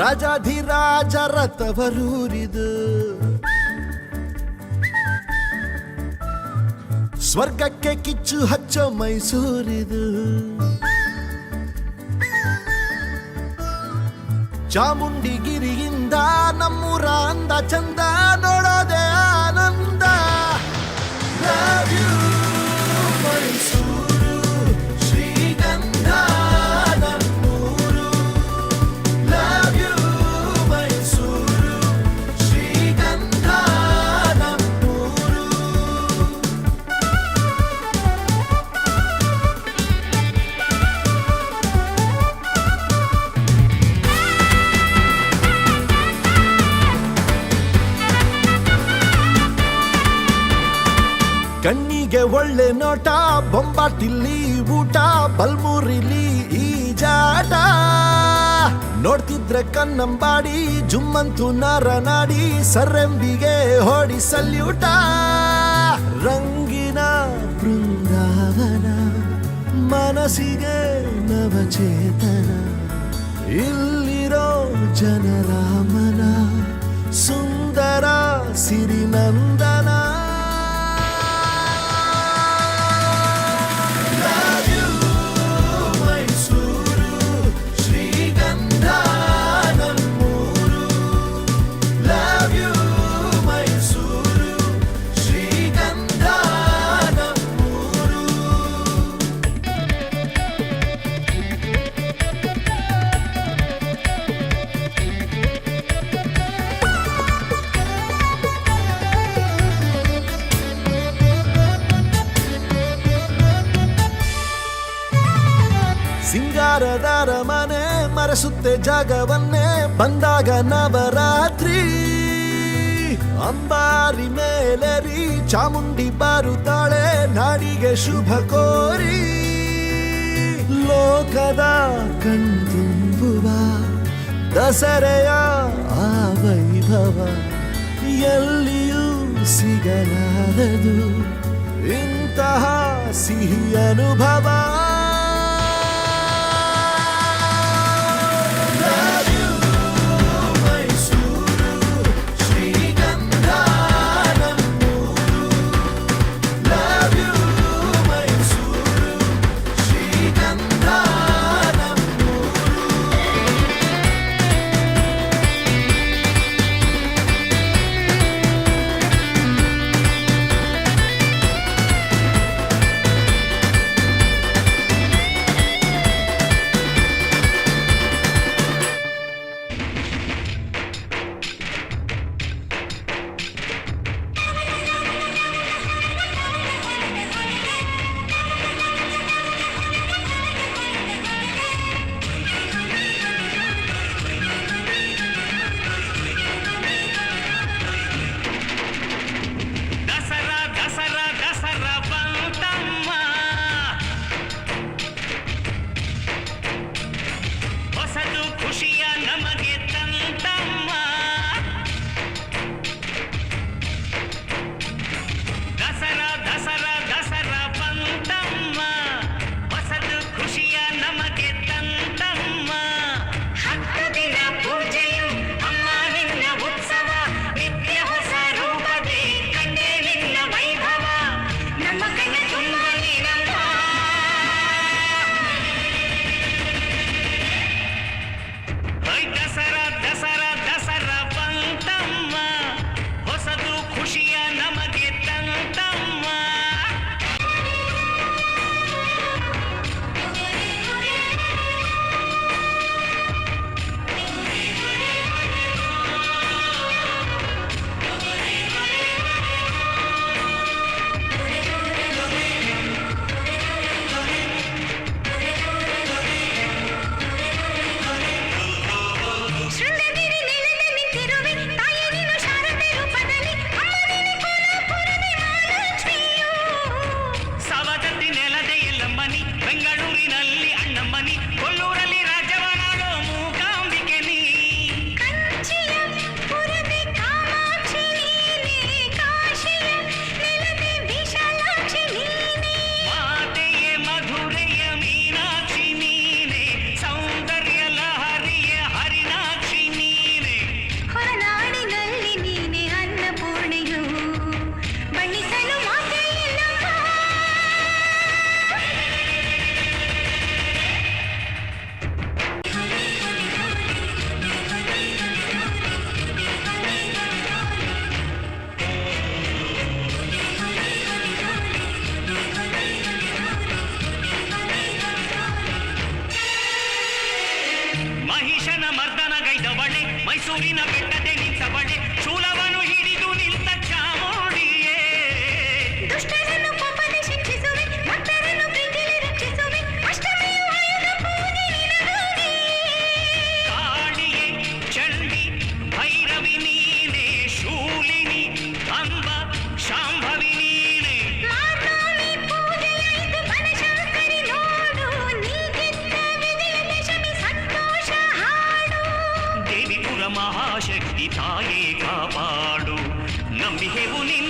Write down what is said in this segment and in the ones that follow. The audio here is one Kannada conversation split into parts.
ರಾಜಾಧಿರಾಜ ರಥವರೂರಿದು ಸ್ವರ್ಗಕ್ಕೆ ಕಿಚ್ಚು ಹಚ್ಚೋ ಮೈಸೂರಿದು. ಚಾಮುಂಡಿಗಿರಿಯಿಂದ ನಮ್ಮೂರ ಅಂದ ಚಂದ ನೋಡೋದೆ ಕಣ್ಣಿಗೆ ಒಳ್ಳೆ ನೋಟ ಬೊಂಬಾಟಿಲ್ಲಿ ಊಟ, ಬಲ್ಮೂರಿಲಿ ಈ ಜಾಟ. ನೋಡ್ತಿದ್ರೆ ಕನ್ನಂಬಾಡಿ ಜುಮ್ಮಂತು ನರನಾಡಿ, ಸರ್ರೆಂಬಿಗೆ ಹೊಡಿ ಸಲ್ಯೂಟ. ರಂಗಿನ ಬೃಂದಾವನ, ಮನಸ್ಸಿಗೆ ನವಚೇತನ. ಇಲ್ಲಿರೋ ಜನರ ಮನ ಸುಂದರ ಸಿರಿನಂದನ. ಸಿಂಗಾರದಾರ ಮನೆ ಮರೆಸುತ್ತೆ ಜಾಗವನ್ನೇ ಬಂದಾಗ ನವರಾತ್ರಿ. ಅಂಬಾರಿ ಮೇಲೆರಿ ಚಾಮುಂಡಿ ಬಾರುತ್ತಾಳೆ ನಾಡಿಗೆ ಶುಭ ಕೋರಿ. ಲೋಕದ ಕಣ್ತುಂಬುವ ದಸರೆಯ ಆ ವೈಭವ ಎಲ್ಲಿಯೂ ಸಿಗಲಾರದು ಇಂತಹ ಸಿಹಿ ಅನುಭವ. 谁也不念。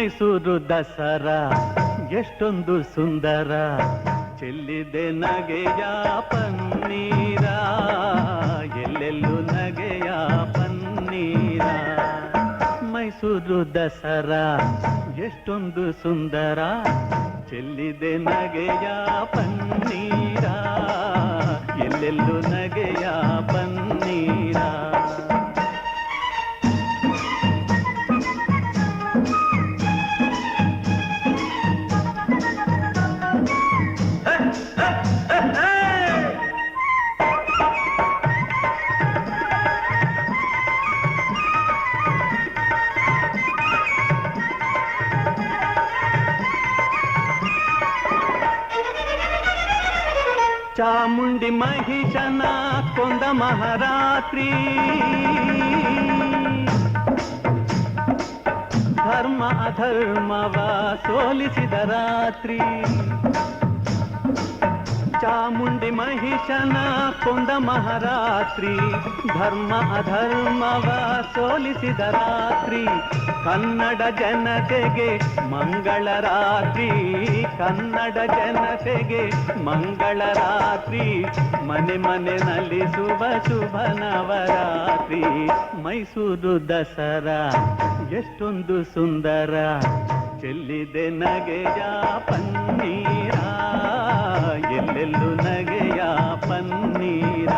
ಮೈಸೂರು ದಸರಾ, ಎಷ್ಟೊಂದು ಸುಂದರ. ಚೆಲ್ಲಿದೆ ನಗೆಯ ಪನ್ನೀರ, ಎಲ್ಲೆಲ್ಲೂ ನಗೆಯ ಪನ್ನೀರ. ಮೈಸೂರು ದಸರಾ, ಎಷ್ಟೊಂದು ಸುಂದರ. ಚೆಲ್ಲಿದೆ ನಗೆಯ ಪನ್ನೀರ, ಎಲ್ಲೆಲ್ಲೂ ನಗೆಯ ಪನ್ನೀರ. ಚಾಮುಂಡಿ ಮಹಿಷನ ಕೊಂದ ಮಹಾರಾತ್ರಿ ಧರ್ಮ ಅಧರ್ಮವ ಸೋಲಿಸಿದ ರಾತ್ರಿ ಚಾಮುಂಡಿ ಮಹಿಷನ ಕೊಂದ ಮಹಾರಾತ್ರಿ, ಧರ್ಮ ಅಧರ್ಮವ ಸೋಲಿಸಿದ ರಾತ್ರಿ, ಕನ್ನಡ ಜನತೆಗೆ ಮಂಗಳ ರಾತ್ರಿ, ಕನ್ನಡ ಜನತೆಗೆ ಮಂಗಳ ರಾತ್ರಿ, ಮನೆ ಮನೆ ನಲಿಸುವ ಶುಭ ನವರಾತ್ರಿ, ಮೈಸೂರು ದಸರಾ ಎಷ್ಟೊಂದು ಸುಂದರ, ಚೆಲ್ಲಿದೆ ನಗೆಯ ಪನ್ನೀರ. ಎಲ್ಲೆಲ್ಲೂ ನಗೆಯ ಪನ್ನೀರ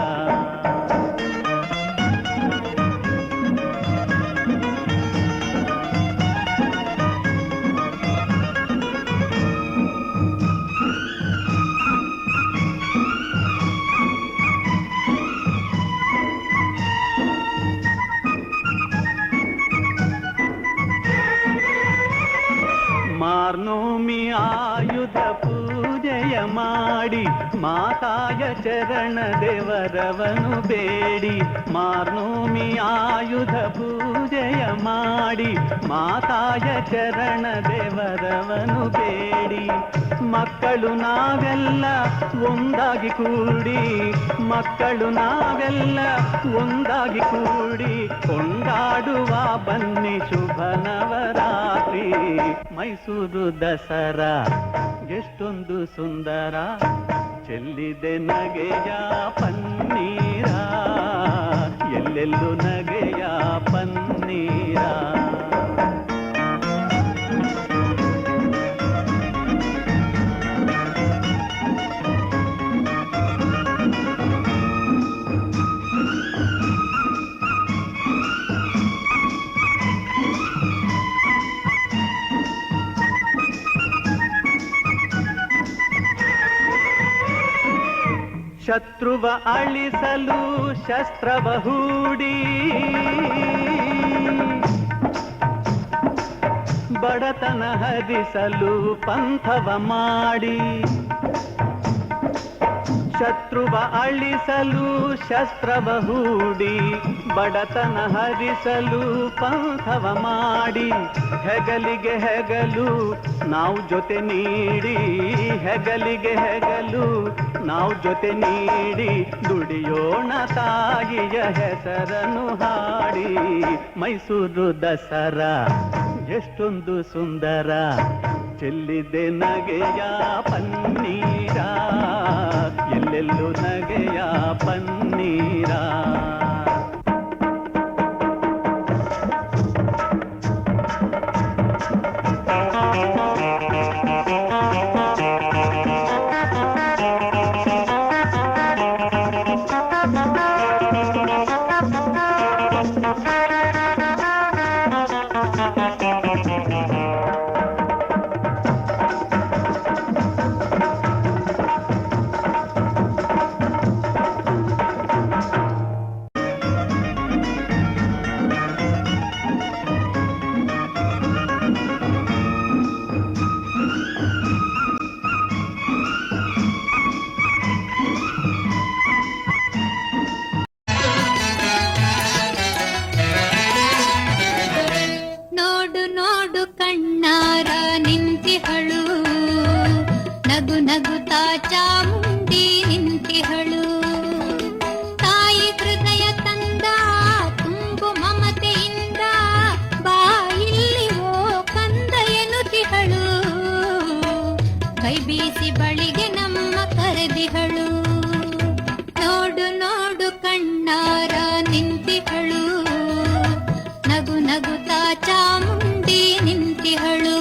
ಮಾತಾಯ ಚರಣ ದೇವರವನು ಬೇಡಿ. ಮಾರ್ನೂಮಿ ಆಯುಧ ಪೂಜೆಯ ಮಾಡಿ. ಮಾತಾಯ ಚರಣ ದೇವರವನು ಬೇಡಿ. ಮಕ್ಕಳು ನಾವೆಲ್ಲ ಒಂದಾಗಿ ಕೂಡಿ. ಮಕ್ಕಳು ನಾವೆಲ್ಲ ಒಂದಾಗಿ ಕೂಡಿ. ಕೊಂಡಾಡುವ ಬನ್ನಿ ಶುಭ ನವರಾತ್ರಿ. ಮೈಸೂರು ದಸರಾ, ಎಷ್ಟೊಂದು ಸುಂದರ. ಚೆಲ್ಲಿದೆ ನಗೆಯ ಪನ್ನೀರ? ಎಲ್ಲೆಲ್ಲೂ ನಗೆಯ ಪನ್ನೀರ? ಶತ್ರುವ ಅಳಿಸಲು ಶಸ್ತ್ರವ ಹೂಡಿ. ಬಡತನ ಹರಿಸಲು ಪಂಥವ ಮಾಡಿ. ಶತ್ರುವ ಅಳಿಸಲು ಶಸ್ತ್ರ ಹೂಡಿ, ಬಡತನ ಹರಿಸಲು ಪಂಥವ ಮಾಡಿ. ಹೆಗಲಿಗೆ ಹೆಗಲು ನಾವು ಜೊತೆ ನೀಡಿ, ಹೆಗಲಿಗೆ ಹೆಗಲು ನಾವು ಜೊತೆ ನೀಡಿ. ದುಡಿಯೋಣ ತಾಯಿಯ ಹೆಸರನ್ನು ಹಾಡಿ. ಮೈಸೂರು ದಸರಾ ಎಷ್ಟೊಂದು ಸುಂದರ, ಚೆಲ್ಲಿದೆ ನಗೆಯ ಪನ್ನೀರ ಎಲ್ಲೆಲ್ಲೂ ನಗೆಯ ಪನ್ನೀರ ನಗು ನಗುತಾ ಚಾಮುಂಡಿ ನಿಂತಿಹಳು ತಾಯಿ ಹೃದಯ ತಂದ ತುಂಬು ಮಮತೆಯಿಂದ ಬಾಯಿಲ್ಲಿ ಓ ಕಂದ ಎನ್ನುತ್ತಿಹಳು ಕೈ ಬೀಸಿ ಬಳಿಗೆ ನಮ್ಮ ಕರೆದಿಹಳು ನೋಡು ನೋಡು ಕಣ್ಣಾರ ನಿಂತಿಹಳು ನಗು ನಗುತ್ತಾ ಚಾಮುಂಡಿ ನಿಂತಿಹಳು